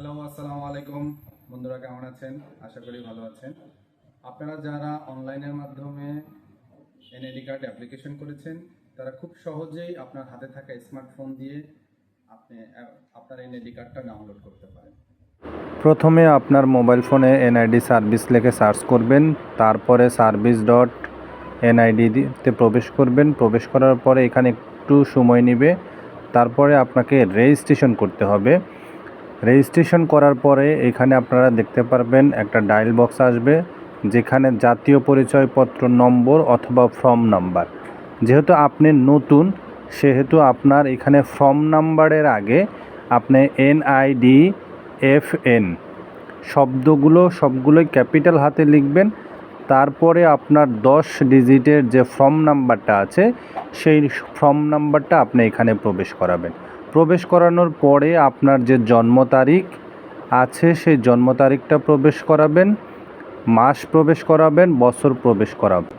Hello, আসসালামু আলাইকুম। বন্ধুরা, কেমন আছেন? আশা করি ভালো আছেন। আপনারা যারা অনলাইনের মাধ্যমে এনআইডি কার্ড অ্যাপ্লিকেশন করেছেন, তারা খুব সহজেই আপনার হাতে থাকা স্মার্টফোন দিয়ে আপনি, আপনার এনআইডি কার্ডটা ডাউনলোড করতে পারেন। প্রথমে আপনার মোবাইল ফোনে এনআইডি সার্ভিস লিখে সার্চ করবেন, তারপরে সার্ভিস ডট এনআইডিতে প্রবেশ করবেন। প্রবেশ করার পরে এখানে একটু সময় নেবে, তারপরে আপনাকে রেজিস্ট্রেশন করতে হবে। রেজিস্ট্রেশন করার পরে এখানে আপনারা দেখতে পারবেন একটা ডায়াল বক্স আসবে, যেখানে জাতীয় পরিচয়পত্র নম্বর অথবা ফর্ম নাম্বার। যেহেতু আপনি নতুন, সেহেতু আপনার এখানে ফর্ম নাম্বারের আগে আপনি এনআইডি এফ এন শব্দগুলো, সবগুলোই ক্যাপিটাল হাতে লিখবেন। তারপরে আপনার দশ ডিজিটের যে ফর্ম নাম্বারটা আছে, সেই ফর্ম নাম্বারটা আপনি এখানে প্রবেশ করাবেন। প্রবেশ করানোর পরে আপনার যে জন্ম তারিখ আছে, সেই জন্ম তারিখটা প্রবেশ করাবেন, মাস প্রবেশ করাবেন, বছর প্রবেশ করাবেন।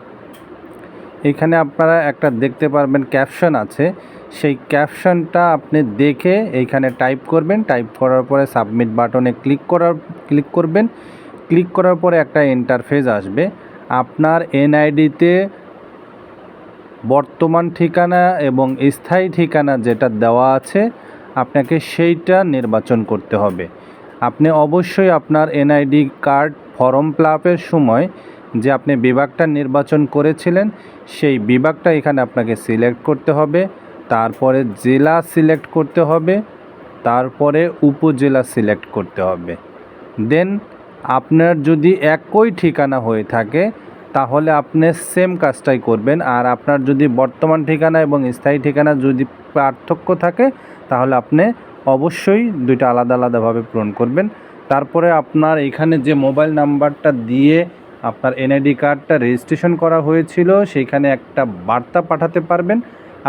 এখানে আপনারা একটা দেখতে পারবেন ক্যাপশন আছে। সেই ক্যাপশনটা আপনি দেখে এইখানে টাইপ করবেন। টাইপ করার পরে সাবমিট বাটনে ক্লিক করার, ক্লিক করবেন। ক্লিক করার পরে একটা ইন্টারফেস আসবে। আপনার এনআইডিতে বর্তমান ঠিকানা এবং স্থায়ী ঠিকানা যেটা দেওয়া আছে, আপনাকে সেইটা নির্বাচন করতে হবে। আপনি অবশ্যই আপনার এনআইডি কার্ড ফর্ম প্লাপের সময় যে আপনি বিভাগটা নির্বাচন করেছিলেন, সেই বিভাগটা এখানে আপনাকে সিলেক্ট করতে হবে। তারপরে জেলা সিলেক্ট করতে হবে, তারপরে উপজেলা সিলেক্ট করতে হবে। দেন আপনার যদি একই ঠিকানা হয়ে থাকে তাহলে আপনি সেম কাজটাই করবেন। আর আপনার যদি বর্তমান ঠিকানা এবং স্থায়ী ঠিকানা যদি পার্থক্য থাকে, তাহলে আপনি অবশ্যই দুইটা আলাদা আলাদাভাবে পূরণ করবেন। তারপরে আপনার এখানে যে মোবাইল নাম্বারটা দিয়ে আপনার এনআইডি কার্ডটা রেজিস্ট্রেশন করা হয়েছিল সেইখানে একটা বার্তা পাঠাতে পারবেন।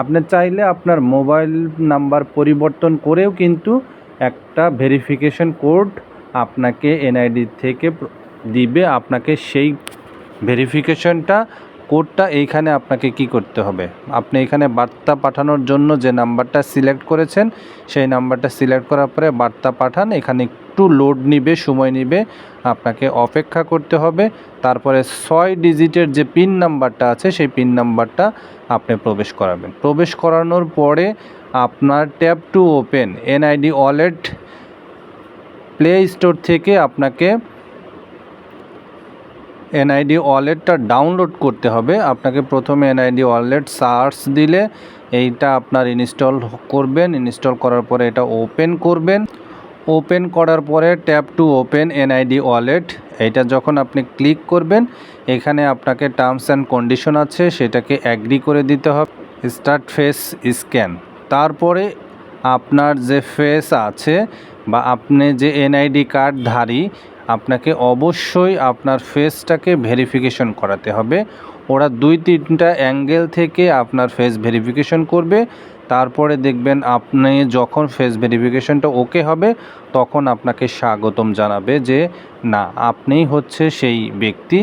আপনি চাইলে আপনার মোবাইল নাম্বার পরিবর্তন করেও কিন্তু একটা ভেরিফিকেশন কোড আপনাকে এনআইডি থেকে দিবে, আপনাকে সেই ভেরিফিকেশনটা, কোডটা এইখানে আপনাকে কি করতে হবে? আপনি এখানে বার্তা পাঠানোর জন্য যে নাম্বারটা সিলেক্ট করেছেন, সেই নাম্বারটা সিলেক্ট করার পরে বার্তা পাঠান, এখানে একটু লোড নিবে, সময় নিবে, আপনাকে অপেক্ষা করতে হবে। তারপরে ছয় ডিজিটের যে পিন নাম্বারটা আছে, সেই পিন নাম্বারটা আপনি প্রবেশ করাবেন। প্রবেশ করানোর পরে আপনার tab to open, NID wallet, play store থেকে আপনাকে এনআইডি ওয়ালেটটা ডাউনলোড করতে হবে। আপনাকে প্রথমে এনআইডি ওয়ালেট সার্চ দিলে এইটা আপনার ইনস্টল করবেন। ইনস্টল করার পরে এটা ওপেন করবেন। ওপেন করার পরে tap to open NID wallet. এইটা যখন আপনি ক্লিক করবেন, এখানে আপনাকে টার্মস অ্যান্ড কন্ডিশন আছে, সেটাকে অ্যাগ্রি করে দিতে হবে। Start face scan. তারপরে আপনার যে ফেস আছে বা আপনি যে এনআইডি কার্ডধারী আপনাকে অবশ্যই আপনার ফেসটাকে ভেরিফিকেশন করাতে হবে। ওরা দুই তিনটা অ্যাঙ্গেল থেকে আপনার ফেস ভেরিফিকেশন করবে। তারপরে দেখবেন আপনি যখন ফেস ভেরিফিকেশনটা ওকে হবে, তখন আপনাকে স্বাগতম জানাবে যে, না, আপনিই হচ্ছে সেই ব্যক্তি।